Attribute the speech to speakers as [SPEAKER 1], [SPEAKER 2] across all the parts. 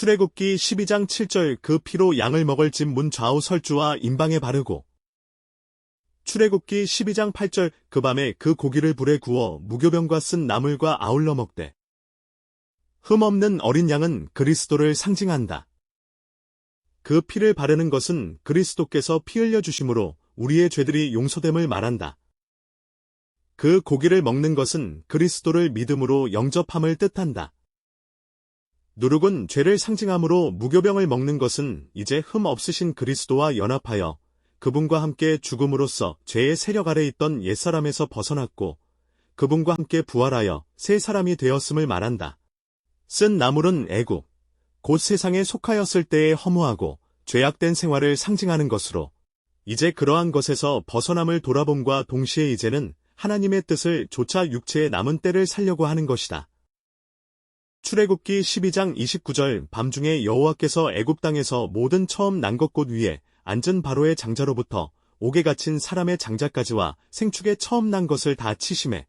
[SPEAKER 1] 출애굽기 12장 7절 그 피로 양을 먹을 집 문 좌우 설주와 임방에 바르고 출애굽기 12장 8절 그 밤에 그 고기를 불에 구워 무교병과 쓴 나물과 아울러 먹되 흠 없는 어린 양은 그리스도를 상징한다. 그 피를 바르는 것은 그리스도께서 피 흘려 주심으로 우리의 죄들이 용서됨을 말한다. 그 고기를 먹는 것은 그리스도를 믿음으로 영접함을 뜻한다. 누룩은 죄를 상징하므로 무교병을 먹는 것은 이제 흠 없으신 그리스도와 연합하여 그분과 함께 죽음으로써 죄의 세력 아래 있던 옛사람에서 벗어났고 그분과 함께 부활하여 새 사람이 되었음을 말한다. 쓴 나물은 애국, 곧 세상에 속하였을 때의 허무하고 죄악된 생활을 상징하는 것으로 이제 그러한 것에서 벗어남을 돌아봄과 동시에 이제는 하나님의 뜻을 조차 육체의 남은 때를 살려고 하는 것이다. 출애굽기 12장 29절 밤중에 여호와께서 애굽 땅에서 모든 처음 난것곳 위에 앉은 바로의 장자로부터 옥에 갇힌 사람의 장자까지와 생축에 처음 난 것을 다 치심해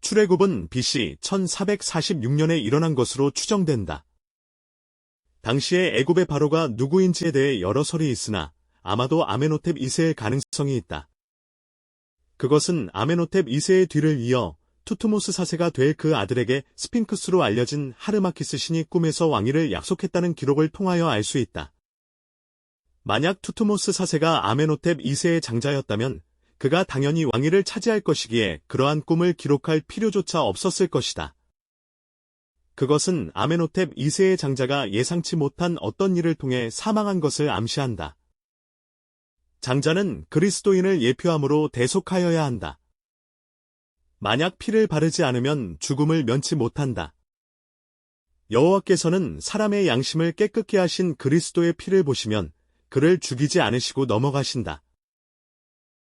[SPEAKER 1] 출애굽은 BC 1446년에 일어난 것으로 추정된다. 당시에 애굽의 바로가 누구인지에 대해 여러 설이 있으나 아마도 아메노텝 2세일 가능성이 있다. 그것은 아메노텝 2세의 뒤를 이어 투트모스 4세가 될 그 아들에게 스핑크스로 알려진 하르마키스 신이 꿈에서 왕위를 약속했다는 기록을 통하여 알 수 있다. 만약 투트모스 4세가 아메노텝 2세의 장자였다면 그가 당연히 왕위를 차지할 것이기에 그러한 꿈을 기록할 필요조차 없었을 것이다. 그것은 아메노텝 2세의 장자가 예상치 못한 어떤 일을 통해 사망한 것을 암시한다. 장자는 그리스도인을 예표함으로 대속하여야 한다. 만약 피를 바르지 않으면 죽음을 면치 못한다. 여호와께서는 사람의 양심을 깨끗게 하신 그리스도의 피를 보시면 그를 죽이지 않으시고 넘어가신다.